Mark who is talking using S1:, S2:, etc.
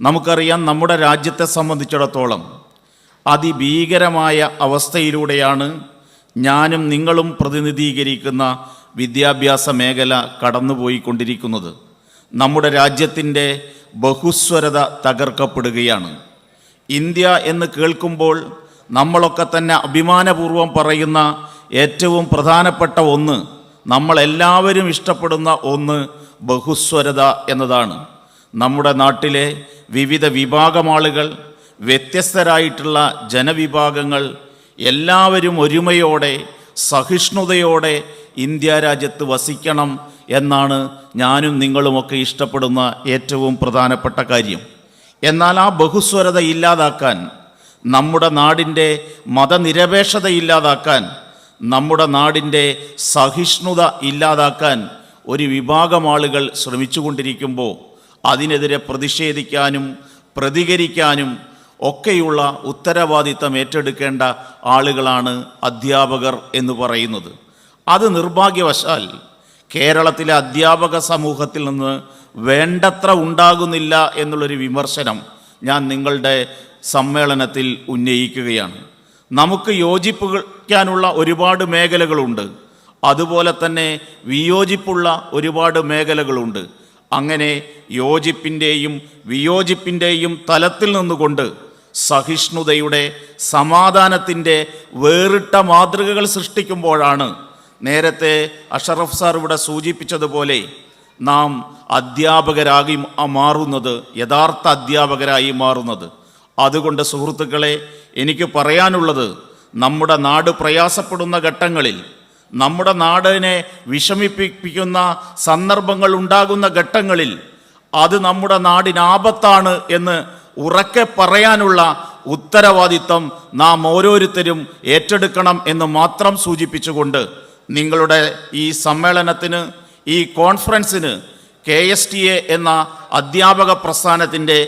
S1: നമുക്കറിയാം നമ്മുടെ രാജ്യത്തെ സംബന്ധിച്ചിടത്തോളം അതിഭീകരമായ അവസ്ഥയിലൂടെയാണ് ഞാനും നിങ്ങളും പ്രതിനിധീകരിക്കുന്ന വിദ്യാഭ്യാസ മേഖല കടന്നുപോയിക്കൊണ്ടിരിക്കുന്നത്. നമ്മുടെ രാജ്യത്തിന്റെ ബഹുസ്വരത തകർക്കപ്പെടുകയാണ്. ഇന്ത്യ എന്ന് കേൾക്കുമ്പോൾ നമ്മളൊക്കെ തന്നെ അഭിമാനപൂർവം പറയുന്ന ഏറ്റവും പ്രധാനപ്പെട്ട ഒന്ന് നമ്മളെല്ലാവരും ഇഷ്ടപ്പെടുന്ന ഒന്ന് ബഹുസ്വരത എന്നതാണ്. നമ്മുടെ നാട്ടിലെ വിവിധ വിഭാഗം ആളുകൾ വ്യത്യസ്തരായിട്ടുള്ള ജനവിഭാഗങ്ങൾ എല്ലാവരും ഒരുമയോടെ സഹിഷ്ണുതയോടെ ഇന്ത്യ രാജ്യത്ത് വസിക്കണം എന്നാണ് ഞാനും നിങ്ങളുമൊക്കെ ഇഷ്ടപ്പെടുന്ന ഏറ്റവും പ്രധാനപ്പെട്ട കാര്യം. എന്നാൽ ആ ബഹുസ്വരത ഇല്ലാതാക്കാൻ നമ്മുടെ നാടിന്റെ മതനിരപേക്ഷത ഇല്ലാതാക്കാൻ നമ്മുടെ നാടിന്റെ സഹിഷ്ണുത ഇല്ലാതാക്കാൻ ഒരു വിഭാഗം ആളുകൾ ശ്രമിച്ചുകൊണ്ടിരിക്കുമ്പോൾ അതിനെതിരെ പ്രതിഷേധിക്കാനും പ്രതികരിക്കാനും ഒക്കെയുള്ള ഉത്തരവാദിത്തം ഏറ്റെടുക്കേണ്ട ആളുകളാണ് അധ്യാപകർ എന്ന് പറയുന്നത്. അത് നിർഭാഗ്യവശാൽ കേരളത്തിലെ അധ്യാപക സമൂഹത്തിൽ നിന്ന് വേണ്ടത്ര ഉണ്ടാകുന്നില്ല എന്നുള്ളൊരു വിമർശനം ഞാൻ നിങ്ങളുടെ സമ്മേളനത്തിൽ ഉന്നയിക്കുകയാണ്. നമുക്ക് യോജിപ്പിക്കാനുള്ള ഒരുപാട് മേഖലകളുണ്ട്. അതുപോലെ തന്നെ വിയോജിപ്പുള്ള ഒരുപാട് മേഖലകളുണ്ട്. അങ്ങനെ യോജിപ്പിന്റെയും വിയോജിപ്പിന്റെയും തലത്തിൽ നിന്നുകൊണ്ട് സഹിഷ്ണുതയുടെ സമാധാനത്തിന്റെ വേറിട്ട മാതൃകകൾ സൃഷ്ടിക്കുമ്പോഴാണ് നേരത്തെ അഷറഫ് സാർ ഇവിടെ സൂചിപ്പിച്ചതുപോലെ നാം അധ്യാപകരായി മാറുന്നത് യഥാർത്ഥ അധ്യാപകരായി മാറുന്നത്. അതുകൊണ്ട് സുഹൃത്തുക്കളെ എനിക്ക് പറയാനുള്ളത് നമ്മുടെ നാട് പ്രയാസപ്പെടുന്ന ഘട്ടങ്ങളിൽ നമ്മുടെ നാടിനെ വിഷമിപ്പിക്കുന്ന സന്ദർഭങ്ങൾ ഉണ്ടാകുന്ന ഘട്ടങ്ങളിൽ അത് നമ്മുടെ നാടിനാപത്താണ് എന്ന് ഉറക്കെ പറയാനുള്ള ഉത്തരവാദിത്തം നാം ഓരോരുത്തരും ഏറ്റെടുക്കണം എന്ന് മാത്രം സൂചിപ്പിച്ചുകൊണ്ട് നിങ്ങളുടെ ഈ സമ്മേളനത്തിന് ഈ കോൺഫറൻസിന് കെ എസ് ടി എ എന്ന അധ്യാപക പ്രസ്ഥാനത്തിന്റെ